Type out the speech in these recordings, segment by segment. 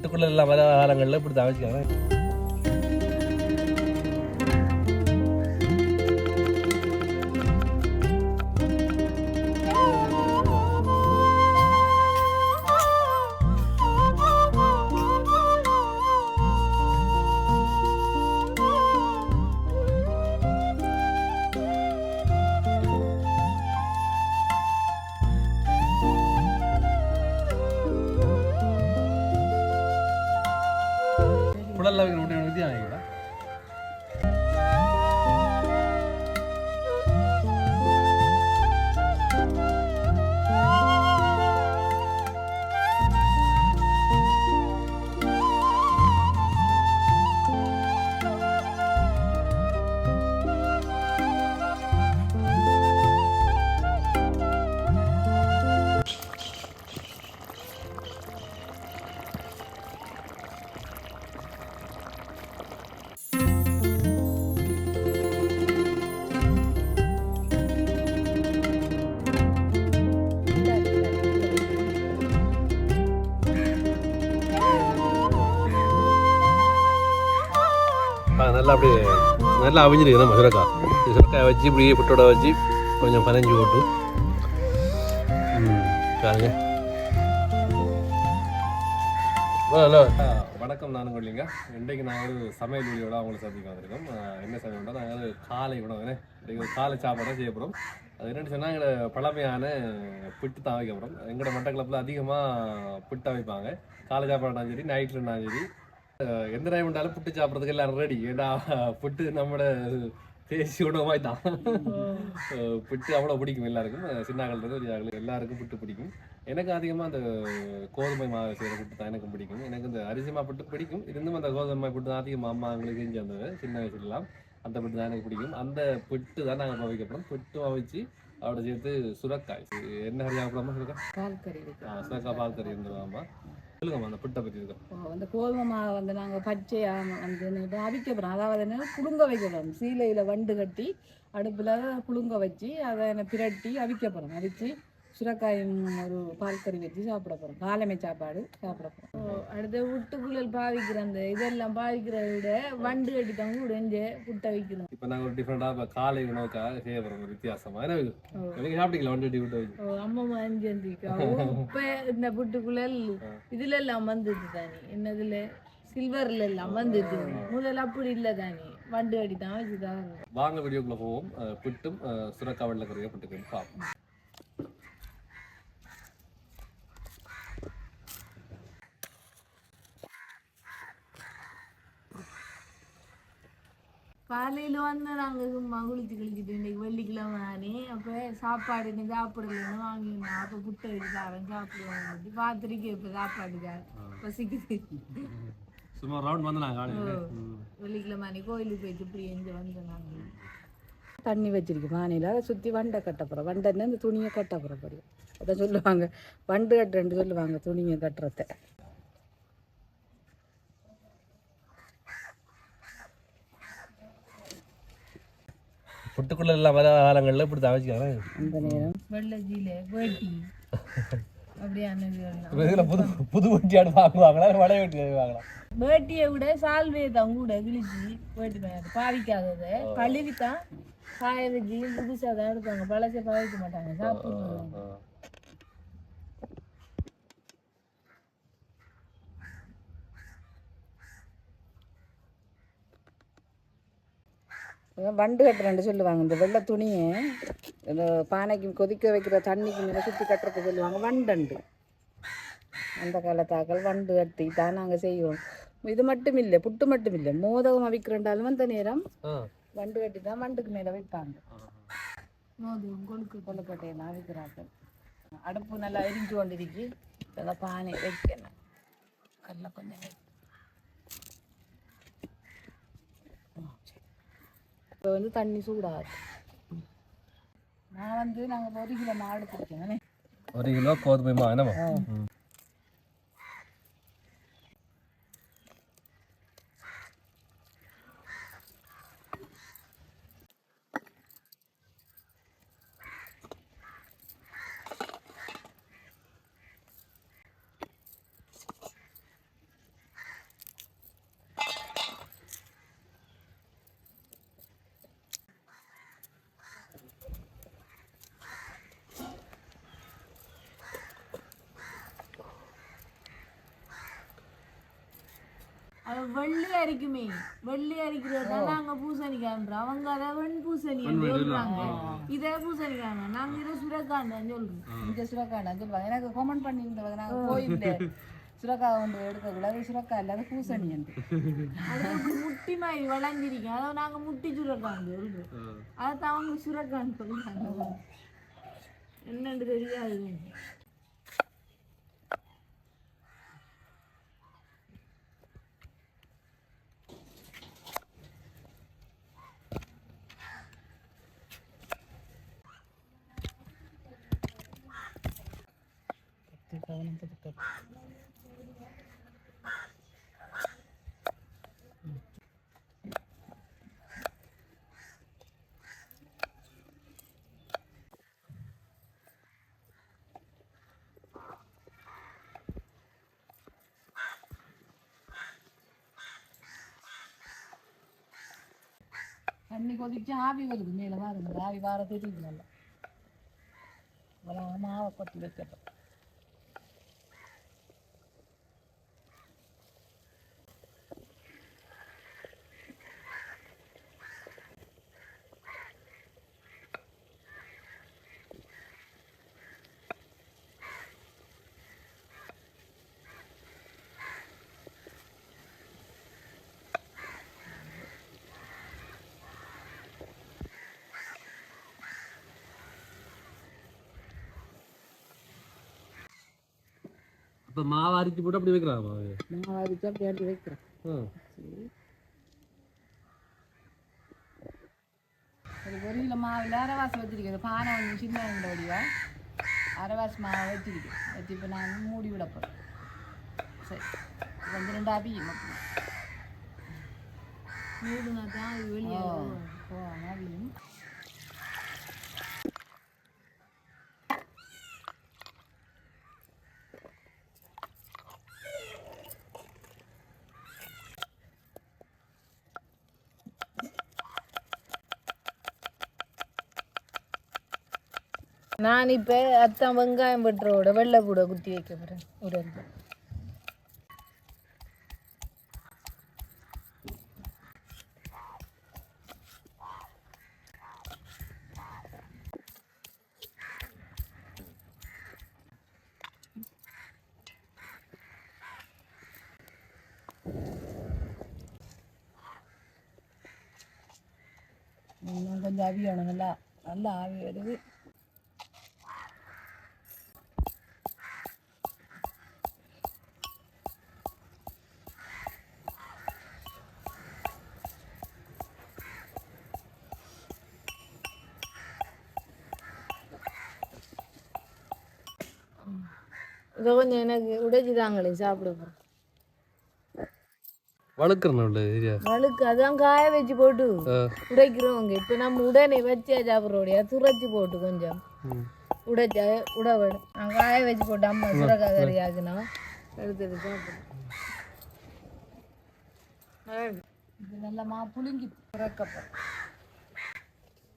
புட்டுக்குள்ள எல்லாம் வர காலங்களில் இப்படி தான் வச்சுக்காங்க நல்லா அப்படியே நல்லா அவிஞ்சிருக்கு நம்ம சுரக்காய் இந்த சுரக்காய் வச்சு இப்படியே புட்டோட வச்சு கொஞ்சம் பனஞ்சு போட்டு. பாருங்க. ஹலோ வணக்கம் நானும் கொள்ளிங்க இன்றைக்கு நாங்கள் ஒரு சமையல் வீடியோட அவங்களை சந்திக்க வந்திருக்கோம். என்ன சமையல்னா நாங்கள் காலை உணவு இன்றைக்கு ஒரு காலை சாப்பாடாக செய்ய போகிறோம் அது என்னென்னு சொன்னால் எங்களோட பழமையான புட்டு தான் வைக்க போகிறோம் எங்களோட மட்டக்களப்பில் அதிகமாக புட்டை வைப்பாங்க. காலை சாப்பாடுனாலும் சரி நைட்லனாலும் சரி எந்த டைம் இருந்தாலும் புட்டு சாப்பிட்றதுக்கு எல்லாரும் ரெடி ஏன்னா புட்டு நம்மளோட தேசிய உணவாய் தான். புட்டு அவ்வளோ பிடிக்கும் எல்லாருக்கும். அஹ் சின்னாக்கள் இருந்து பெரியாக்கள் எல்லாருக்கும் புட்டு பிடிக்கும். எனக்கு அதிகமாக அந்த கோதுமை மாவு செய்கிற புட்டு தான் எனக்கும் பிடிக்கும். எனக்கு இந்த அரிசி மா புட்டு பிடிக்கும். இருந்தும் அந்த கோதுமை புட்டு தான் அதிகமாக அம்மா எங்களுக்கு செஞ்சு வந்தது சின்ன வயசுலலாம் அந்த புட்டு தான் எனக்கு பிடிக்கும். அந்த புட்டு தான் நாங்கள் துவைக்கப்படும் புட்டு அவிச்சு அதோட சேர்த்து சுரக்காய். என்ன சாப்பிடாம சுரக்காய்? பால் கறி சுரக்காய் பால் கறி இருந்துருவாம்மா அந்த கோதுமை மாவை வந்து நாங்கள் பச்சையாக வந்து அவிக்க அதாவது என்ன புழுங்க வைக்க சீலையில் வண்டு கட்டி அடுப்பில் புழுங்க வச்சு அதை பிரட்டி அவிக்க அவிச்சு சுரக்காயும் ஒரு பால் கறி வச்சு சாப்பிட போகிறோம் காலமை சாப்பாடு சாப்பிட போகிறோம் அடுத்து வீட்டுக்குள்ளல் பாவிக்கிற அந்த இதெல்லாம் பாவிக்கிறத விட வண்டு கட்டி தான் இங்கே புட்டை வைக்கிறோம் இப்போ நாங்கள் ஒரு டிஃப்ரெண்டாக இப்போ காலை உணவுக்காக செய்ய போகிறோம் ஒரு வித்தியாசமா. ஏன்னா எனக்கு சாப்பிட்டீங்களா டூட்டி விட்டு வச்சு? ஓ, அம்மா அஞ்சந்திக்கா இப்போ இந்த புட்டுக்குள்ளல் இதுல எல்லாம் வந்தது தானே? என்னதுல? சில்வர்ல எல்லாம் வந்தது முதல்ல அப்படி இல்லை தானே? வண்டு அடி தான் வச்சுதான் வாங்க வீடியோக்குள்ள போவோம். புட்டும் அஹ் சுரக்காய் வெள்ளக்கறியை புட்டுக்கு பார்ப்போம் காலையில் வந்து நாங்கள் சும்மா குளிச்சு குளிச்சுட்டு இன்னைக்கு வெள்ளிக்கிழமை தானே அப்போ சாப்பாடு இன்னும் சாப்பிடலன்னு வாங்கினோம் அப்போ புட்டை வச்சு தரேன் சாப்பிடுவோம் பார்த்துருக்கேன் இப்போ சாப்பாடுக்காக பசிக்குது. சும்மா ரவுண்ட் வந்து நான் காலையில். வெள்ளிக்கிழமை அன்னைக்கு கோயிலுக்கு போயிட்டு இப்படி எஞ்சி வந்தோம் நாங்கள் தண்ணி வச்சிருக்கு மானியில் அதை சுற்றி வண்டை கட்டப்புறம் வண்டைன்னு இந்த துணியை கட்டப்புறம் படியும் அதை சொல்லுவாங்க. வண்டு கட்டுறேன்னு சொல்லுவாங்க துணியை கட்டுறத. புட்டுக்குள்ள எல்லாம் வர காலங்களில் இப்படி தான் வச்சுக்காங்க அந்த நேரம். வெள்ளஜியில வேட்டி. புது புது வண்டியாடு வாங்குவாங்களா? வடை வெட்டி வாங்கலாம் வேட்டியை விட சால்வையை தான் கூட கிழிச்சு தான் பாவிக்காததை. கழுவி தான் காய வச்சு புதுசாக தான் எடுப்பாங்க. பழசை பாவிக்க மாட்டாங்க. சாப்பிடுவாங்க வண்டு கட்டுறேன்னு சொல்லுவாங்க. இந்த வெள்ளை துணியை இந்த பானைக்கு கொதிக்க வைக்கிற தண்ணிக்கு மேலே சுற்றி கட்டுறதுக்கு சொல்லுவாங்க. வண்டண்டு. அந்த காலத்தாக்கள் வண்டு கட்டி தான் நாங்கள் செய்வோம். இது மட்டும் இல்லை புட்டு மட்டும் இல்லை. மோதகம் அவிக்கிறண்டாலும் அந்த நேரம் வண்டு கட்டி தான் வண்டுக்கு மேலே வைப்பாங்க. மோதகம் கொழுக்கு கொழுக்கட்டையெல்லாம் அவிக்கிறாங்க அடுப்பு நல்லா எரிஞ்சு கொண்டிருக்கு. இப்போ பானை வைக்கணும். கடல கொஞ்சம் வை. இப்போ வந்து தண்ணி சூடாது நான் வந்து நாங்கள் ஒரு கிலோ மாடு குடிக்கேன் ஒரு கிலோ கோதுமை மா என்னம்மா? வெள்ளி அரிக்குமே. வெள்ளி அரிக்கிறது தான் நாங்க பூசணிக்காய்ன்றோம். அவங்க அதை வெண் பூசணி சொல்றாங்க. இதே பூசணிக்காங்க நாங்க இதை சுரக்கான்னு சொல்றோம். இங்க சுரக்காய் சொல்லுவாங்க எனக்கு கமெண்ட் பண்ணியிருந்தவங்க நாங்கள் கோயில்ல சுரக்காய் ஒன்று எடுக்கக்கூடாது. சுரக்காய் இல்லாத பூசணி என்று. அது வந்து முட்டி மாதிரி வளைஞ்சிருக்கும் அதை நாங்க முட்டி சுரக்கான்னு சொல்றோம். அதை அவங்க சுரக்கான்னு சொல்றாங்க. என்னன்னு தெரியாது. தண்ணி கொதிச்சு ஆவி வருது மேலே வாருங்க ஆவி வார தெரியுது நல்லா அவ்வளோ மாவை கொட்டி வைக்கட்டும் அப்போ மாவு அரிச்சு போட்டு அப்படி வைக்கிறாங்க மாவு? மாவை அரிச்சு அப்படி அடி வைக்கிறேன். ம் ஒரு பொரியல மாவில் அரைவாசி வச்சிருக்கேன் பானை ஒன்று சின்ன வடிவா. அரைவாசி மாவை வச்சிருக்கேன். வச்சு இப்போ நான் மூடி விட போகிறேன் சரி. கொஞ்சம் ரெண்டு அபியும் மூடுனா தான் வெளியே. ஓ அபியும் நான் இப்போ அத்தான் வெங்காயம் வெட்டுறோட வெள்ளை கூட குத்தி வைக்க போகிறேன் உடம்பு கொஞ்சம் அவியணும் நல்லா நல்லா ஆவி வருது. இதை கொஞ்சம் எனக்கு உடைச்சி தாங்களே சாப்பிட போகிறேன் வழுக்கு அதான் காய வச்சு போட்டு உடைக்கிறவங்க இப்போ நம்ம உடனே வச்சா சாப்பிட்றோடையா துரைச்சி போட்டு கொஞ்சம். உடைச்சா உட வேணும் நான் காய வச்சு போட்டு அம்மா சுரக்காய் கறி ஆக்குனா எடுத்துட்டு சாப்பிடுறேன். இது நல்லா மா புளிங்கி பிறக்கப்போ.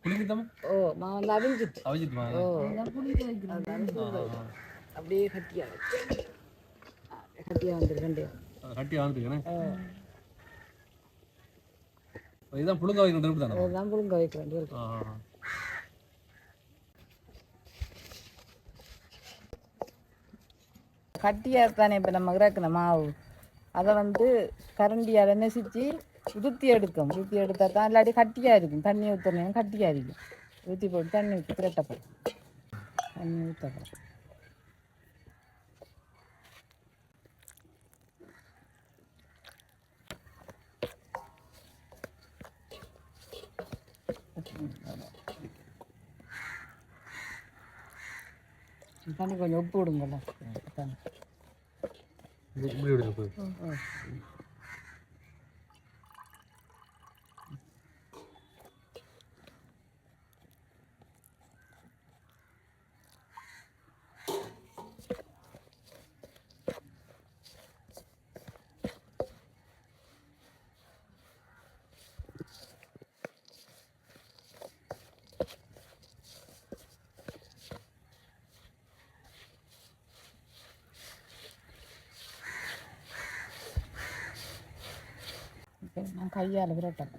புளிக்குதாம ஓ மா வந்து அவிஞ்சிட்டு. அவிச்சிட்டுமா ஓ. புளிக்க வைக்கிறது அப்படியே கட்டியா கட்டியா வந்துருக்கண்டே கட்டி ஆந்துருக்கேனே இதுதான் புழுங்க வைக்கிற நெருப்பு தானே அதுதான் புளிங்க வைக்க வேண்டியது ஆ கட்டியாக தானே இப்போ நம்ம இறக்குன மாவு. அதை வந்து கரண்டியால் நெசிச்சு உதுத்தி எடுக்கும். உதுத்தி எடுத்தா தான் இல்லாட்டி கட்டியாக இருக்கும். தண்ணி ஊற்றணும் கட்டியாக இருக்கும். ஊற்றி போட்டு தண்ணி ஊற்றி திரட்டப்படும் தண்ணி ஊற்றப்படும் தண்ணி கொஞ்சம் உப்பு விடுங்கள்ல தண்ணி கையால் விரட்டேன்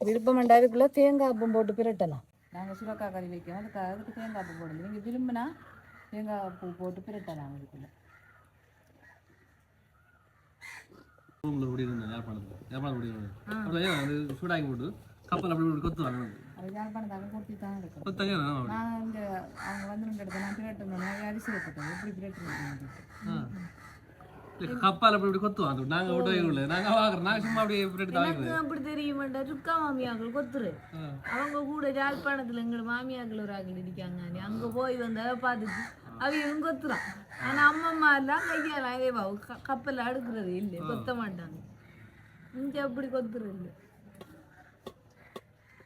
விருப்பம் அதுக்குள்ள தேங்காய் அப்பம் போட்டு பிரட்டலாம். நாங்கள் சுரக்காய் கறி வைக்கிறோம். அதுக்கு அதுக்கு தேங்காய் அப்பம் போடணும் நீங்கள் விரும்பினா தேங்காய் பூ போட்டு பிரட்டலாம் அதுக்குள்ள ரூமில் குடி இருந்தேன் யாழ்ப்பாணத்தில். யாழ்ப்பாணம் குடி இருந்தேன் அப்புறம் ஏன் அது சூடாக்கி போட்டு கப்பல் அப்படி இப்படி கொத்துவாங்க அது யாழ்ப்பாணத்தாங்க கொடுத்து தான் இருக்கும் கொத்தாங்க நான் இந்த அவங்க வந்து இடத்துல நான் பிரட்டணும் அரிசி வைப்பட்டேன் எப்படி பிரட்டுறது கப்பால் அப்படி இப்படி கொத்துவாங்க நாங்கள் விட்டு வைக்கல நாங்கள் வாங்குறோம். நாங்கள் சும்மா அப்படியே இப்படி அப்படி தெரியுமாட்டா சுக்கா மாமியாக்கள் கொத்துரு. அவங்க கூட யாழ்ப்பாணத்துல எங்க மாமியாக்கள் ஒரு ஆக்கள் இருக்காங்க அங்க போய் வந்து அதை பார்த்துட்டு அவங்க கொத்துறான். ஆனா அம்மம்மா எல்லாம் கையால ஏவா கப்பல் அடுக்குறது இல்லை. கொத்த மாட்டாங்க. இங்க அப்படி கொத்துறது இல்லை.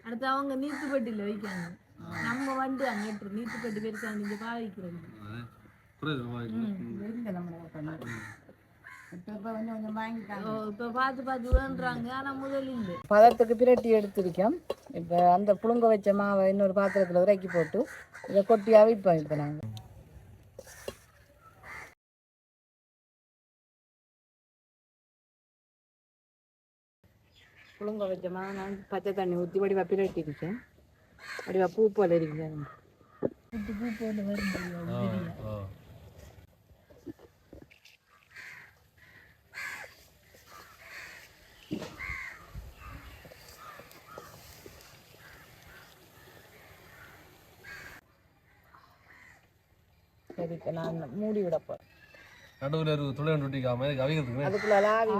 அடுத்து அவங்க நீத்துப்பட்டியில வைக்காங்க. நம்ம வண்டி அங்க எட்டு நீத்துப்பட்டி பெருசா இங்க பாவிக்கிறது பதத்துக்கு பிரட்டி எடுத்திருக்கோம். இப்போ அந்த புழுங்க வச்ச மாவை இன்னொரு பாத்திரத்தில் இறக்கி போட்டு இதை கொட்டி அவிப்போம் இப்போ நாங்கள் புழுங்க வச்ச மாவை நான் பச்சை தண்ணி ஊற்றி வடிவா பிரட்டி இருக்கேன் வடிவா பூ போல இருக்கேன் பூ போல வரும் சரி இப்போ நான் மூடி விட போகிறேன் நடுவில் ஒரு துளை ஒன்று ஒட்டிக்காம அதுக்குள்ள ஆவி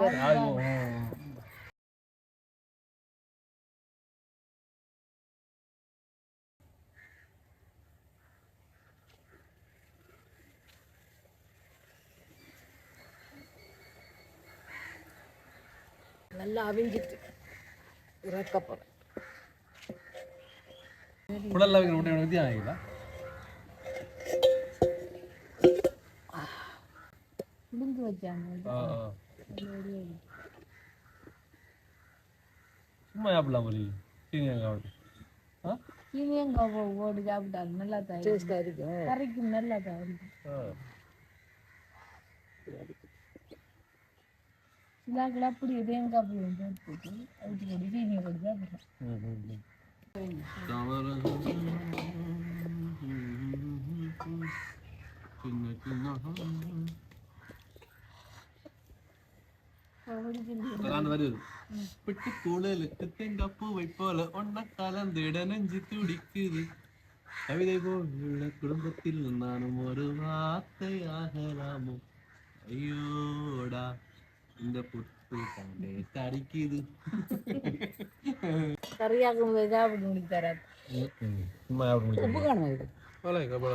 வரும் ஆவி போகும். நல்லா அவிஞ்சிட்டு இறக்க போகிறேன் குடல்ல வைக்கிற முட்டை வித்தியாசம் ஆகிங்களா புடுங்கு வச்சாங்க சும்மா சாப்பிடலாம் போலி சீனி அங்கே ஆ சீனியங்காய் ஓடி சாப்பிட்டாங்க நல்லா தான் டேஸ்ட்டாக இருக்கும் கறிக்கும் நல்லா தான் இருக்கும் சிலாக்கள் அப்படி தேங்காய் பூ போட்டு அவிச்சு போட்டு சீனியை போட்டு சாப்பிட்றோம் வருது பிட்டு குழலுக்கு தேங்காய் பூவை போல ஒன்ன கலந்திட நெஞ்சு துடிக்குது கவிதை போல குடும்பத்தில் நானும் ஒரு வார்த்தை ஆகலாமோ ஐயோடா இந்த புட்டு தாண்டே தடிக்குது கறியாக்கும் போது சாப்பிட்டு முடிச்சு தராது. சும்மா சாப்பிட முடியும் உப்பு காணும் இது? போல கபல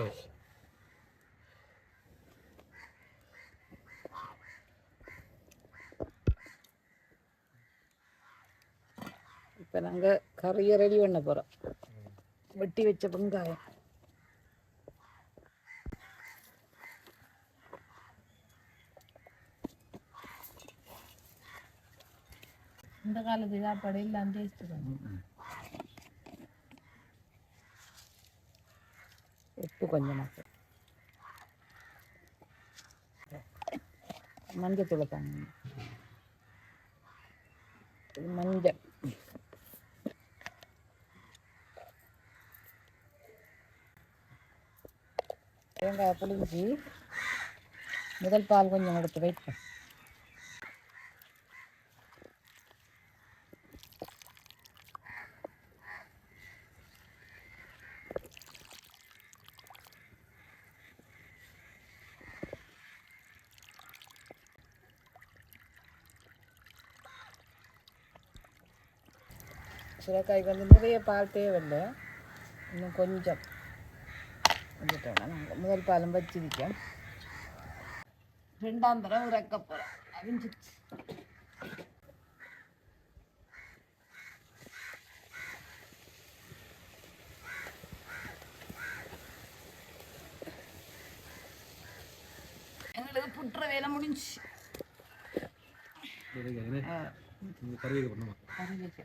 இப்போ நாங்கள் கறியை ரெடி பண்ண போகிறோம் வெட்டி வச்ச வெங்காயம் காலத்து சாப்பாடு எல்லாம் டேஸ்ட்டு தான் உப்பு கொஞ்சமாக மஞ்சத்தூளை தாங்க இது மஞ்சள் தேங்காய் புளிஞ்சி முதல் பால் கொஞ்சம் எடுத்து வைப்பேன் சுரைக்காய்க்கு வந்து நிறைய பால் தேவையில்லை. இன்னும் கொஞ்சம். வந்துட்டோம்னா நாங்கள் முதல் பாலம் வச்சிருக்கோம். ரெண்டாம் தரம் இறக்க போகிறோம் அவிஞ்சிச்சு எங்களுக்கு புட்டுற வேலை முடிஞ்சு என்ன ஆ, இந்த கறி வைக்க பண்ணுமா கறி வைக்க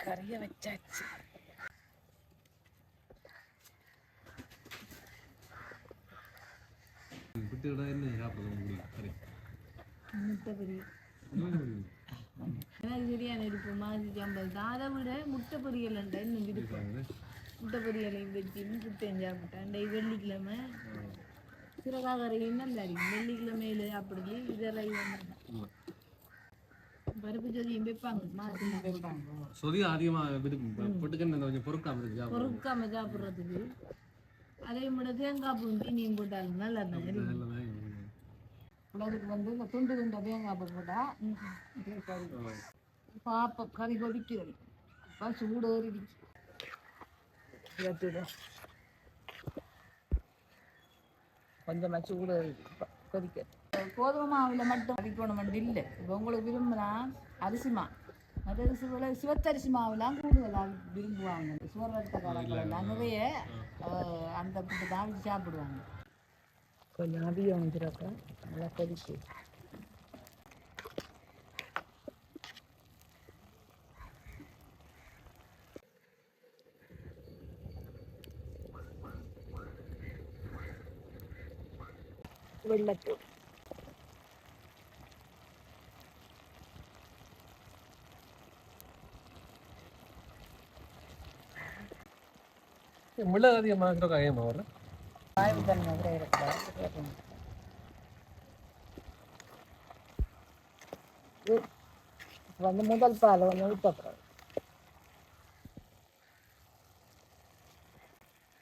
கறியை வச்சாச்சு எனக்கு சரியான மாதிரி சம்பல் தான் அதை விட முட்டை பொரியல் இன்னும் விருப்பம் முட்டை பொரியலை வச்சு புத்தேன் சாப்பிட்டேன் டெய் வெள்ளிக்கிழமை சிறகாகரையும் நல்லா இருக்கும் வெள்ளிக்கிழமையில அப்படி இதெல்லாம் வந்து பருப்பு ஜோதியும் வைப்பாங்க மாசி வைப்பாங்க சொதி அதிகமாக பொட்டுக்கன்னு கொஞ்சம் பொறுக்காம பொறுக்காம சாப்பிட்றதுக்கு அதே விட தேங்காய் பூ தீனியும் போட்டாலும் நல்லா இருந்தாங்க உலகத்துக்கு வந்து இந்த துண்டு துண்டு தேங்காய் பூ போட்டா இது கறி கொதிக்கிறது அப்போ சூடு ஏறிடுச்சு. கொஞ்சமா சூடு கொதிக்க கோதுமை மாவில் மட்டும் அடிக்கணும் இல்லை இப்போ உங்களுக்கு விரும்பினா அரிசி மா மற்ற அரிசி போல சிவத்தரிசி மாவுலாம் கூடுதலாக விரும்புவாங்க இந்த சோறு எடுத்த காலத்துலலாம் நிறைய அந்த புட்டு தான் சாப்பிடுவாங்க கொஞ்சம் அவியம் வந்துடுறப்ப நல்லா கொதிச்சு வெள்ளத்தூள் மிளகு அதிகமாக இருக்கிற காயமா வர வாய்ப்பு தன்மை கூட இருக்கக்கூடாது இது வந்து முதல் பால் ஒன்று ஊற்றக்கூடாது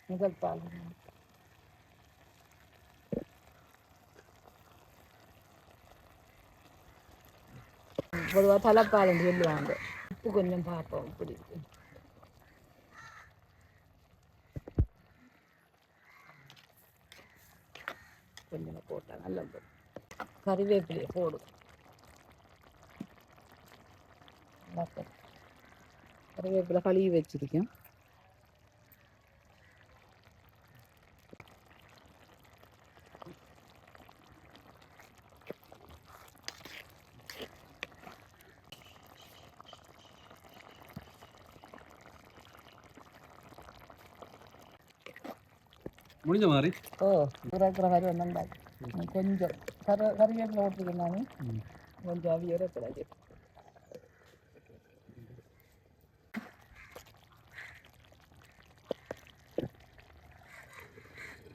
முதல் பால் பொதுவாக தலைப்பால்னு சொல்லுவாங்க உப்பு கொஞ்சம் பார்ப்போம் இப்படி கொஞ்சமாக போட்டால் நல்லா போடும். கறிவேப்பிலையை போடும் நல்லா கறிவேப்பிலை கழுவி வச்சுருக்கேன். முடிஞ்ச மாதிரி ஓ இருக்கிற கறி ஒன்றுண்டாச்சு கொஞ்சம் கரு கறிவேப்பிலை போட்டிருக்கேன் நான் கொஞ்சம் அவியோட பிறகு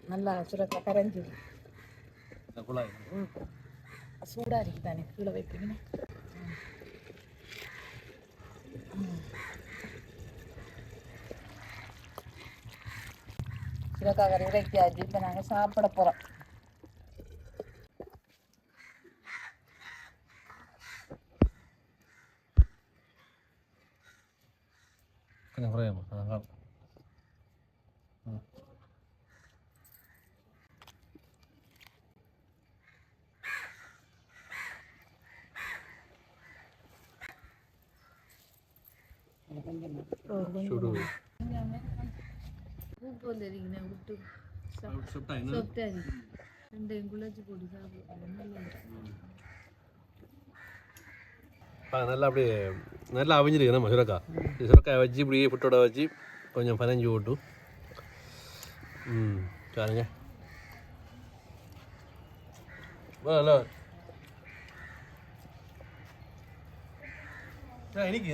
நல்லா சுரக்க கரைஞ்சி இந்த குழாய் சூடாக இருக்குது தானே கீழே வைப்பீங்கன்னா சுரக்கா கறி இறக்கியாச்சு இப்போ நாங்கள் சாப்பிட போகிறோம் கொஞ்சம் குறையாமா அதான் சுடு பூப்பு வந்து இருக்கீங்க விட்டு சுட்டா என்ன சொப்டாது ரெண்டையும் குழச்சி போட்டு சாப்பிடுவோம் நல்லா இருக்கும். பா, நல்லா அப்படியே நல்லா அவிஞ்சிருக்கு நம்ம சுரக்கா இந்த சுரக்காயை வச்சு இப்படியே புட்டோட வச்சு கொஞ்சம் பதினஞ்சு ஓட்டு ம் பாருங்க வா, வா. ஆ, இன்னைக்கு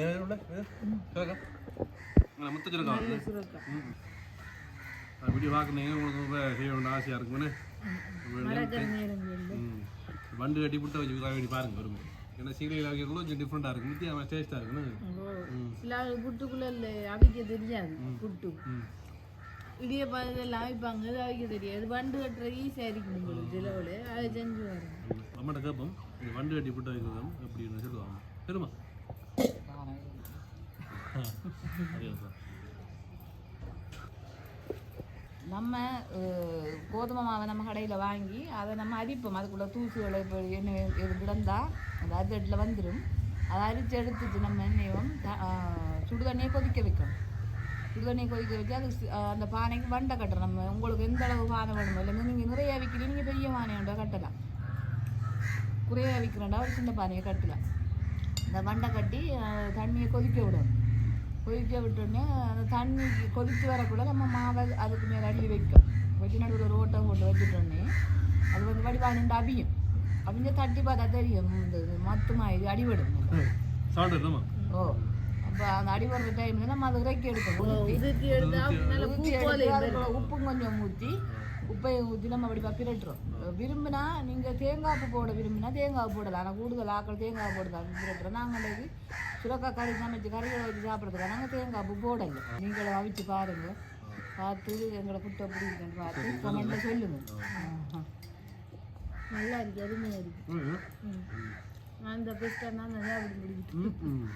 வீடியோ பார்க்குறீங்க உங்களுக்கு ரொம்ப செய்யணும்னு ஆசையாக இல்லை ம். வண்டு கட்டி புட்டை வச்சு பண்ணி பாருங்க வரும்போது ஏன்னா சீரியல் ஆகியவங்களும் கொஞ்சம் டிஃப்ரெண்ட்டாக இருக்கும். வித்தியாசம் டேஸ்ட்டாக இருக்குன்னு. ஆள் புட்டுக்குள்ள இல்லை அவிக்க தெரியாது புட்டு. ம். இடியப்பா இதெல்லாம் அவிப்பாங்க. இது அவிக்க தெரியாது. வண்டு கட்டுற ஈஸியாக இருக்கும் உங்களுக்கு சிலவில் அதை செஞ்சு வரும் அம்மாட்ட கேட்போம். இது வண்டு கட்டி புட்டை வைக்கிறோம் அப்படின்னு சொல்லுவாங்க. பெருமா. நம்ம கோதுமை மாவை நம்ம கடையில் வாங்கி அதை நம்ம அரிப்போம். அதுக்குள்ளே தூசுகளை இப்போ என்ன இது கிடந்தா அந்த அரிச்சட்டில் வந்துடும் அதை அரித்து எடுத்துட்டு நம்ம என்னையும் சுடுதண்ணியை கொதிக்க வைக்கணும். சுடுதண்ணியை கொதிக்க வச்சு அது அந்த பானைக்கு வண்டை கட்டுறோம் நம்ம உங்களுக்கு எந்த அளவு பானை வேணுமோ இல்லை நீங்கள் நிறைய விற்கிறீங்க நீங்கள் பெரிய பானையோட கட்டலாம். குறைய விற்கிறோண்டா ஒரு சின்ன பானையை கட்டலாம். இந்த வண்டை கட்டி தண்ணியை கொதிக்க விடணும். கொதிக்க விட்டோடனே அந்த தண்ணி கொதித்து வரக்குள்ள நம்ம மாவை அதுக்கு மேலே அள்ளி வைக்கும். வச்சு நடுவில் ஒரு ஓட்டம் போட்டு வச்சுட்டோடனே அது வந்து வடிவானிண்டு அவியும். அவிஞ்ச தட்டி பார்த்தா தெரியும். இந்த மத்துமா இது அடிபடும். ஓ அப்போ அந்த அடிபடுற டைம்ல நம்ம அதை இறக்கி எடுக்கணும். உப்பு கொஞ்சம் ஊற்றி உப்பை ஊற்றி நம்ம அப்படி பிரட்டுறோம் விரும்பினா நீங்கள் தேங்காய் பூ போட விரும்பினா தேங்காய் போடலாம். ஆனால் கூடுதல் ஆக்கள் தேங்காய் போடுதான் பிரட்டுறோம் நாங்கள் இது சுரக்காய் கறி சமைச்சு கறிகளை வச்சு சாப்பிட்றதுக்கு நாங்கள் தேங்காய் பூ போடல. நீங்களும் அவிச்சு பாருங்க. பார்த்து எங்களை புட்டை பிடிக்குன்னு பார்த்து கமெண்ட்ல சொல்லுங்க. ஆஹா. நல்லா இருக்கு அருமையா இருக்கு. அந்த பெஸ்ட்டாக தான் நல்லா அப்படி முடியும்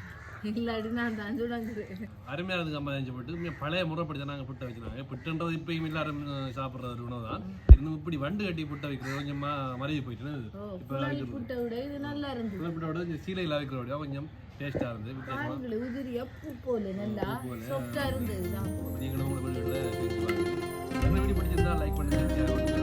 அருமையாக இருக்கு அம்மா போட்டு பழைய முறைப்படி தான் நாங்கள் புட்டை வச்சுனாங்க புட்டுன்றது இப்பயும் எல்லாரும் சாப்பிட்ற ஒரு உணவு தான். இன்னும் இப்படி வண்டு கட்டி புட்டை வைக்கிறது கொஞ்சமா மறைவி போயிட்டு இப்போ புட்டை விட இது நல்லா இருந்தது. புட்டோட கொஞ்சம் சீலையில் கொஞ்சம் பூ போல நல்லா சாஃப்டா இருந்தது நீங்களும் உங்களை வீட்டில் செஞ்சு பாருங்க. என்ன வீடியோ பிடிச்சிருந்தா லைக் பண்ணுங்க ஷேர் பண்ணுங்க.